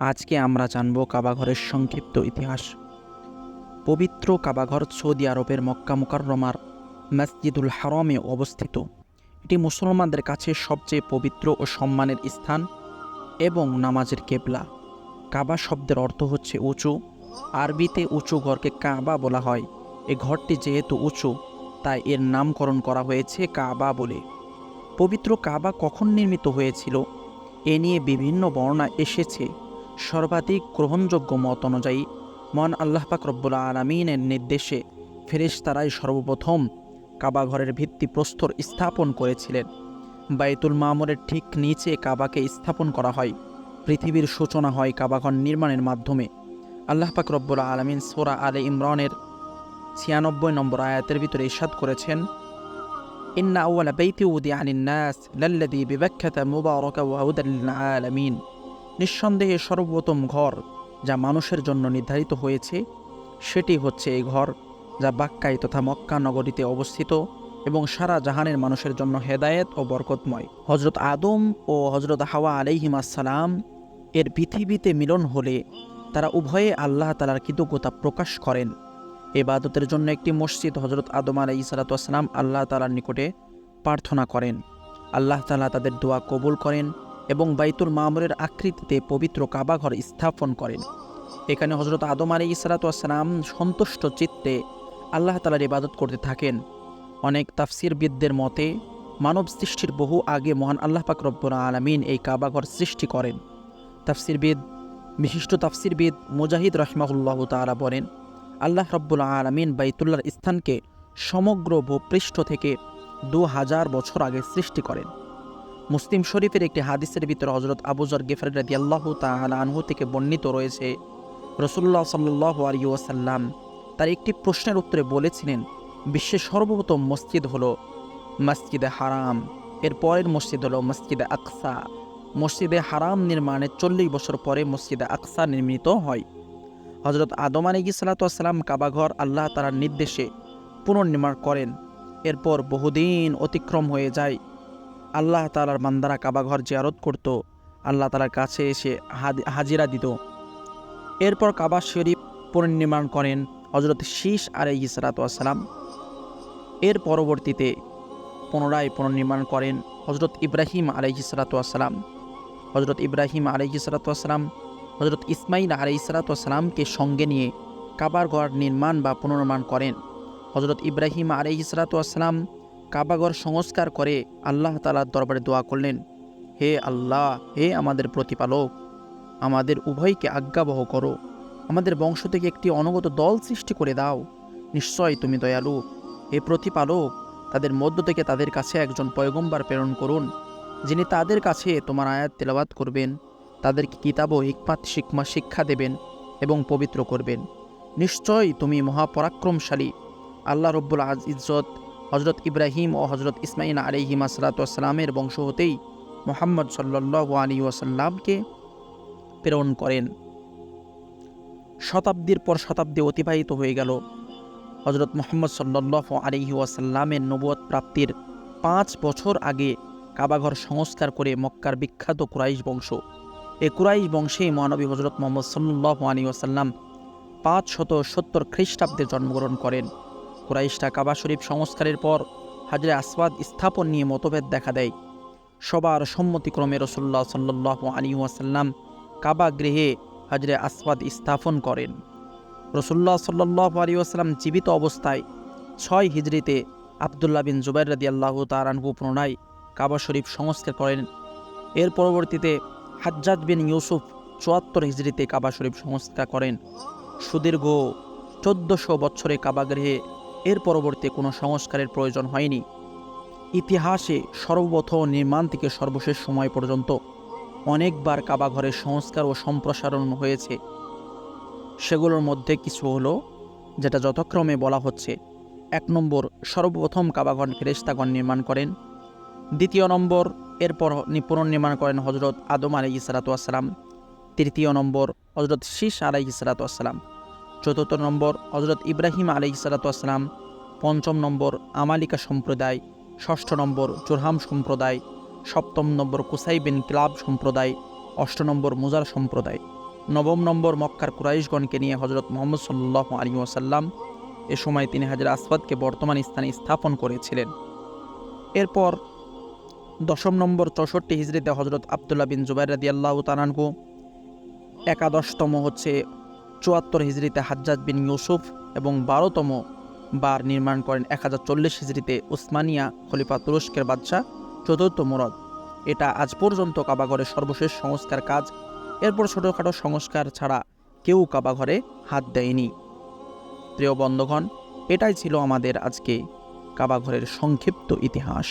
আজকে আমরা জানব কাবাঘরের সংক্ষিপ্ত ইতিহাস। পবিত্র কাবাঘর সৌদি আরবের মক্কা মুকাররমার মসজিদুল হারমে অবস্থিত। এটি মুসলমানদের কাছে সবচেয়ে পবিত্র ও সম্মানের স্থান এবং নামাজের কেবলা। কাবা শব্দের অর্থ হচ্ছে উঁচু। আরবিতে উঁচু ঘরকে কাবা বলা হয়। এ ঘরটি যেহেতু উঁচু, তাই এর নামকরণ করা হয়েছে কাবা বলে। পবিত্র কাবা কখন নির্মিত হয়েছিল? এ নিয়ে বিভিন্ন বর্ণনা এসেছে। সর্বাধিক গ্রহণযোগ্য মত অনুযায়ী মন আল্লাহ পাক রব্বুল আলমিনের নির্দেশে ফেরেশতারাই সর্বপ্রথম কাবা ঘরের ভিত্তিপ্রস্তর স্থাপন করেছিলেন। বাইতুল মামুরের ঠিক নিচে কাবাকে স্থাপন করা হয়। পৃথিবীর সূচনা হয় কাবাঘর নির্মাণের মাধ্যমে। আল্লাহ পাক রব্বুল আলমিন সোরা আলে ইমরানের ছিয়ানব্বই নম্বর আয়াতের ভিতরে ইস্বাদ করেছেন, ইন্না আউয়ালা বাইতি উদি আনিন নাস লাল্লাদি বিবাখ্যাতা মুবারকা ওয়া হুদাল লিল আলামিন। নিঃসন্দেহে সর্বপ্রথম ঘর যা মানুষের জন্য নির্ধারিত হয়েছে, সেটি হচ্ছে এই ঘর যা বাক্কাই তথা মক্কা নগরীতে অবস্থিত এবং সারা জাহানের মানুষের জন্য হেদায়েত ও বরকতময়। হজরত আদম ও হজরত হাওয়া আলাইহিম আসসালাম এর পৃথিবীতে মিলন হলে তারা উভয়ে আল্লাহ তালার কৃতজ্ঞতা প্রকাশ করেন। এবাদতের জন্য একটি মসজিদ হজরত আদম আলাই সালাতাম আল্লাহ তালার নিকটে প্রার্থনা করেন। আল্লাহ তালা তাদের দোয়া কবুল করেন এবং বাইতুল মামুরের আকৃতিতে পবিত্র কাবাঘর স্থাপন করেন। এখানে হজরত আদম আলী ইসালাতাম সন্তুষ্ট চিত্তে আল্লাহ তালার ইবাদত করতে থাকেন। অনেক তাফসিরবিদদের মতে, মানব সৃষ্টির বহু আগে মহান আল্লাহ পাক রব্বুল আলমিন এই কাবাঘর সৃষ্টি করেন। তাফসিরবিদ, বিশিষ্ট তাফসিরবিদ মুজাহিদ রহমাহুল্লাহ তালা বলেন, আল্লাহ রব্বুল আলমিন বাইতুল্লার স্থানকে সমগ্র ভূপৃষ্ঠ থেকে দু হাজার বছর আগে সৃষ্টি করেন। মুসলিম শরীফের একটি হাদিসের ভিতরে হজরত আবুজর গেফার রাদি আল্লাহ আনহু থেকে বর্ণিত রয়েছে রসুল্লাহ সাল্লাহ আলী ওয়াসাল্লাম তার একটি প্রশ্নের উত্তরে বলেছিলেন, বিশ্বের সর্বপ্রথম মসজিদ হলো মসজিদে হারাম, এর পরের মসজিদ হলো মসজিদে আকসা। মসজিদে হারাম নির্মাণের চল্লিশ বছর পরে মসজিদে আকসা নির্মিত হয়। হজরত আদম আলী সালাতাম কাবাঘর আল্লাহ তালার নির্দেশে পুনর্নির্মাণ করেন, এরপর বহুদিন অতিক্রম হয়ে যায়। আল্লাহ তালার বান্দারা কাবাঘর জিয়ারত করত। আল্লাহ তালার কাছে এসে হাজিরা দিত। এরপর কাবা শরীফ পুনর্নির্মাণ করেন হজরত শীষ আলাই সালাতাম এর পরবর্তীতে পুনরায় পুনর্নির্মাণ করেন হজরত ইব্রাহিম আলাইহি সালাতাম হজরত ইব্রাহিম আলাইহি সালাতাম হজরত ইসমাইল আলাই সালাতামকে সঙ্গে নিয়ে কাবার ঘর নির্মাণ বা পুনর্নির্মাণ করেন। হজরত ইব্রাহিম আলাইহি সালাতাম কাবাগর সংস্কার করে আল্লাহ তালার দরবারে দোয়া করলেন, হে আল্লাহ, হে আমাদের প্রতিপালক, আমাদের উভয়কে আজ্ঞাবহ করো। আমাদের বংশ থেকে একটি অনগত দল সৃষ্টি করে দাও। নিশ্চয় তুমি দয়ালু। হে প্রতিপালক, তাদের মধ্য থেকে তাদের কাছে একজন পয়গম্বার প্রেরণ করুন, যিনি তাদের কাছে তোমার আয়াত তেলাবাত করবেন, তাদেরকে কিতাব ও হিকমাত শিকমা শিক্ষা দেবেন এবং পবিত্র করবেন। নিশ্চয় তুমি মহাপরাক্রমশালী। আল্লাহ রব্বুল আজ ইজ্জত হজরত ইব্রাহিম ও হজরত ইসমাইল আলিহিম আসলাতামের বংশ হতেই মোহাম্মদ সাল্লাহ আলী ওয়াসাল্লামকে প্রেরণ করেন। শতাব্দীর পর শতাব্দী অতিবাহিত হয়ে গেল। হজরত মোহাম্মদ সাল্লাহ আলিহি ওয়াসাল্লামের নবুয়ত প্রাপ্তির পাঁচ বছর আগে কাবাঘর সংস্কার করে মক্কার বিখ্যাত কুরাইশ বংশ। এ কুরাইশ বংশেই মহানবী হজরত মোহাম্মদ সাল্লাহ আলী ওয়াসাল্লাম পাঁচ শত সত্তর খ্রিস্টাব্দে জন্মগ্রহণ করেন। কুরাইশটা কাবা শরীফ সংস্কারের পর হাজরে আসওয়াদ স্থাপন নিয়ে মতভেদ দেখা দেয়। সবার সম্মতিক্রমে রসুল্লাহ সাল্লাহ আলী ওয়াসাল্লাম কাবা গৃহে হাজরে আসওয়াদ স্থাপন করেন। রসুল্লাহ সাল্লাহ আলী ওয়াসাল্লাম জীবিত অবস্থায় ছয় হিজড়িতে আবদুল্লাহ বিন জুবাইর রাদি আল্লাহ তারানহু পুনরায় কাবা শরীফ সংস্কার করেন। এর পরবর্তীতে হাজ্জাদ বিন ইউসুফ চুয়াত্তর হিজড়িতে কাবা শরীফ সংস্কার করেন। সুদীর্ঘ চোদ্দশো বছরে কাবাগৃহে এর পরবর্তী কোনো সংস্কারের প্রয়োজন হয়নি। ইতিহাসে সর্বপ্রথম নির্মাণ থেকে সর্বশেষ সময় পর্যন্ত অনেকবার কাবাঘরের সংস্কার ও সম্প্রসারণ হয়েছে। সেগুলোর মধ্যে কিছু হলো, যেটা যথাক্রমে বলা হচ্ছে, এক নম্বর, সর্বপ্রথম কাবাঘর ফেরেস্তাগণ নির্মাণ করেন। দ্বিতীয় নম্বর, এরপর পুনর্নির্মাণ করেন হজরত আদম আলী ইসালাতাম তৃতীয় নম্বর হজরত শীষ আলাই ইসালাতাম চতুর্থ নম্বর হজরত ইব্রাহিম আলী ইসালাতাম পঞ্চম নম্বর আমালিকা সম্প্রদায়, ষষ্ঠ নম্বর চোরহাম সম্প্রদায়, সপ্তম নম্বর কুসাই বিন ক্লাব সম্প্রদায়, অষ্ট নম্বর মুজার সম্প্রদায়। নবম নম্বর মক্কার কুরাইশগণকে নিয়ে হজরত মোহাম্মদ সাল্লাহ আলী ওসাল্লাম এ সময় তিনি হাজার আসফাদকে বর্তমান স্থানে স্থাপন করেছিলেন। এরপর দশম নম্বর চৌষট্টি হিজড়িতে হজরত আবদুল্লাহ বিন জুবাইর রাদি আল্লাহ তানানহু একাদশতম হচ্ছে চুয়াত্তর হিজড়িতে হাজ্জাজ বিন ইউসুফ এবং বারোতম বার নির্মাণ করেন এক হাজার চল্লিশ হিজড়িতে উসমানিয়া খলিফা তুরস্কের বাদশাহ, চতুর্থ মুরদ। এটা আজ পর্যন্ত কাবাঘরের সর্বশেষ সংস্কার কাজ। এরপর ছোটোখাটো সংস্কার ছাড়া কেউ কাবাঘরে হাত দেয়নি। প্রিয় বন্ধগণ, এটাই ছিল আমাদের আজকে কাবাঘরের সংক্ষিপ্ত ইতিহাস।